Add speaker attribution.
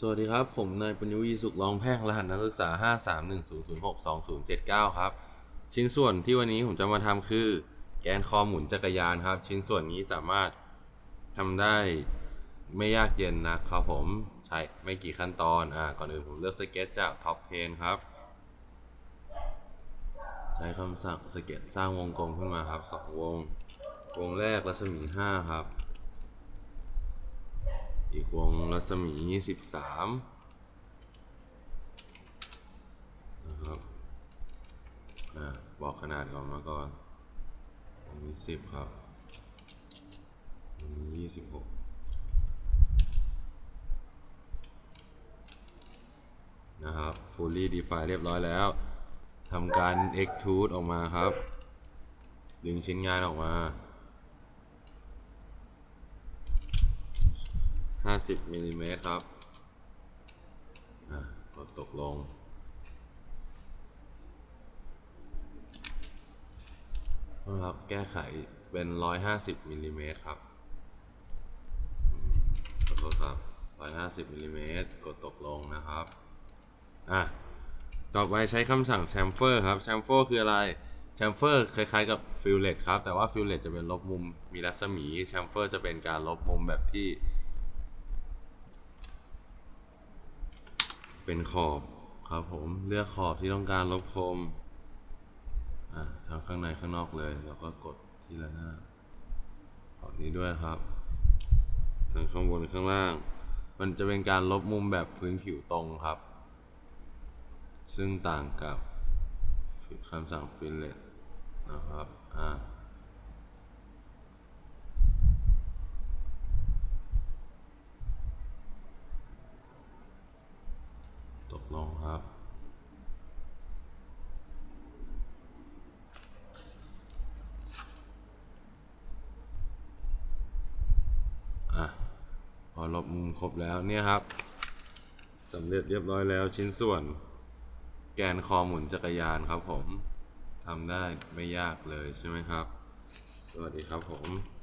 Speaker 1: สวัสดีครับ ผมนายปัญญวีสุขรองแพทย์รหัสนักศึกษา 5310062079ครับ ชิ้นส่วนที่วันนี้ผมจะมาทำคือ แกนคอหมุนจักรยานครับ ชิ้นส่วนนี้สามารถทำได้ไม่ยากเย็นนะครับผมใช้ไม่กี่ขั้นตอนอ่าก่อนอื่นผมเลือกสเก็ตจากท็อปเพนครับ ใช้คำสั่งสเก็ตสร้างวงกลมขึ้นมาครับสองวง วงแรกรัศมี 5 ครับ อีกวงรัศมี 13 นะครับอบอกขนาดก่อนมาก่อนตรงนี้ 10 ครับตรงนี้ 26 นะครับ fully define เรียบร้อยแล้วทำการ extrude ออกมาครับ ดึงชิ้นงานออกมา 50มิลลิเมตรครับกดตกลงนะครับแก้ไขเป็น 150มิลลิเมตรครับอืมขอโทษครับ150มิลลิเมตรกดตกลงนะครับ อะ ต่อไปใช้คำสั่ง chamfer ครับ chamfer คืออะไร chamfer คล้ายๆกับ fillet ครับ แต่ว่า fillet จะเป็นลบมุมมีรัศมี chamfer จะเป็นการลบมุมแบบที่ เป็นขอบครับผมเลือกขอบที่ต้องการลบคมอะทั้งข้างในข้างนอกเลยแล้วก็กดทีละหน้าขอบนี้ด้วยครับทั้งข้างบนข้างล่าง มันจะเป็นการลบมุมแบบพื้นผิวตรงครับ ซึ่งต่างกับคำสั่ง fillet นะครับอ่า ตกลง ครับ อะ พอลบมุมครบแล้วเนี่ยครับสำเร็จเรียบร้อยแล้วชิ้นส่วน แกนคอหมุนจักรยานครับผมทำได้ไม่ยากเลยใช่ไหมครับ สวัสดีครับผม